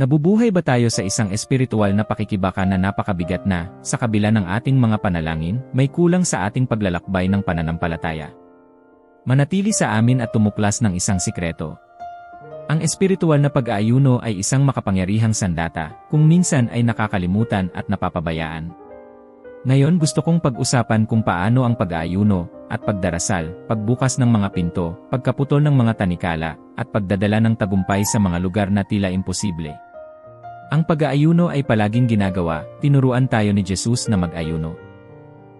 Nabubuhay ba tayo sa isang espiritual na pakikibaka na napakabigat na, sa kabila ng ating mga panalangin, may kulang sa ating paglalakbay ng pananampalataya? Manatili sa amin at tumuklas ng isang sikreto. Ang espiritual na pag-aayuno ay isang makapangyarihang sandata, kung minsan ay nakakalimutan at napapabayaan. Ngayon gusto kong pag-usapan kung paano ang pag-aayuno at pagdarasal, pagbukas ng mga pinto, pagkaputol ng mga tanikala, at pagdadala ng tagumpay sa mga lugar na tila imposible. Ang pag-aayuno ay palaging ginagawa, tinuruan tayo ni Jesus na mag-ayuno.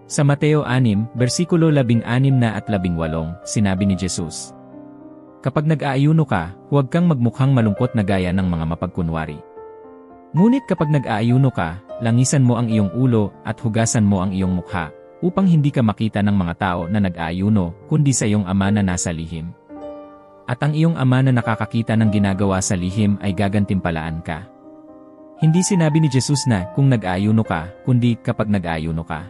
Sa Mateo 6, versikulo 16 na at 18, sinabi ni Jesus, Kapag nag-aayuno ka, huwag kang magmukhang malungkot na gaya ng mga mapagkunwari. Ngunit kapag nag-aayuno ka, langisan mo ang iyong ulo at hugasan mo ang iyong mukha, upang hindi ka makita ng mga tao na nag-aayuno, kundi sa iyong ama na nasa lihim. At ang iyong ama na nakakakita ng ginagawa sa lihim ay gagantimpalaan ka. Hindi sinabi ni Jesus na kung nag-aayuno ka, kundi kapag nag-aayuno ka.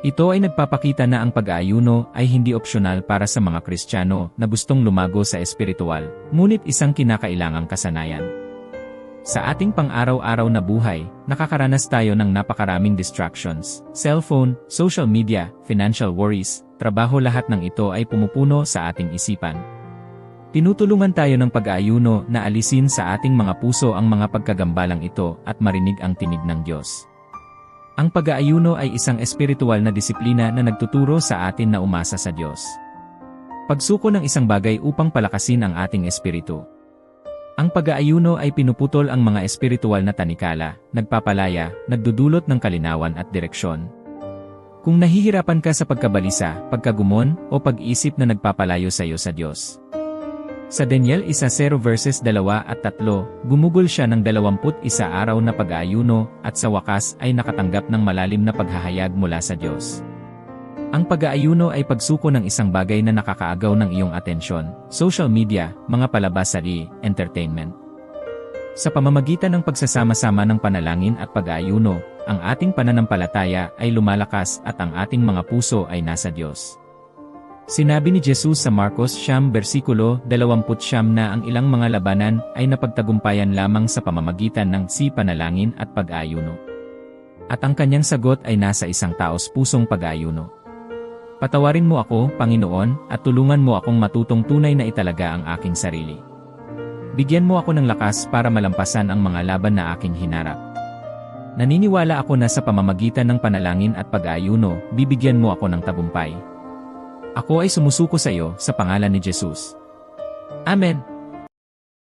Ito ay nagpapakita na ang pag-aayuno ay hindi opsyonal para sa mga Kristiyano na gustong lumago sa espiritual, ngunit isang kinakailangang kasanayan. Sa ating pang-araw-araw na buhay, nakakaranas tayo ng napakaraming distractions, cellphone, social media, financial worries, trabaho lahat ng ito ay pumupuno sa ating isipan. Tinutulungan tayo ng pag-aayuno na alisin sa ating mga puso ang mga pagkagambalang ito at marinig ang tinig ng Diyos. Ang pag-aayuno ay isang espiritual na disiplina na nagtuturo sa atin na umasa sa Diyos. Pagsuko ng isang bagay upang palakasin ang ating espiritu. Ang pag-aayuno ay pinuputol ang mga espiritual na tanikala, nagpapalaya, nagdudulot ng kalinawan at direksyon. Kung nahihirapan ka sa pagkabalisa, pagkagumon, o pag-isip na nagpapalayo sa iyo sa Diyos. Sa Daniel 1.0 verses 2 at 3, gumugol siya ng 21 araw na pag-aayuno at sa wakas ay nakatanggap ng malalim na paghahayag mula sa Diyos. Ang pag-aayuno ay pagsuko ng isang bagay na nakakaagaw ng iyong atensyon, social media, mga palabas sari, entertainment. Sa pamamagitan ng pagsasama-sama ng panalangin at pag-aayuno, ang ating pananampalataya ay lumalakas at ang ating mga puso ay nasa Diyos. Sinabi ni Jesus sa Marcos Siyam versikulo 20 na ang ilang mga labanan ay napagtagumpayan lamang sa pamamagitan ng si panalangin at pag-ayuno. At ang kanyang sagot ay nasa isang taos pusong pag-ayuno. Patawarin mo ako, Panginoon, at tulungan mo akong matutong tunay na italaga ang aking sarili. Bigyan mo ako ng lakas para malampasan ang mga laban na aking hinarap. Naniniwala ako na sa pamamagitan ng panalangin at pag-ayuno, bibigyan mo ako ng tagumpay. Ako ay sumusuko sa iyo sa pangalan ni Jesus. Amen.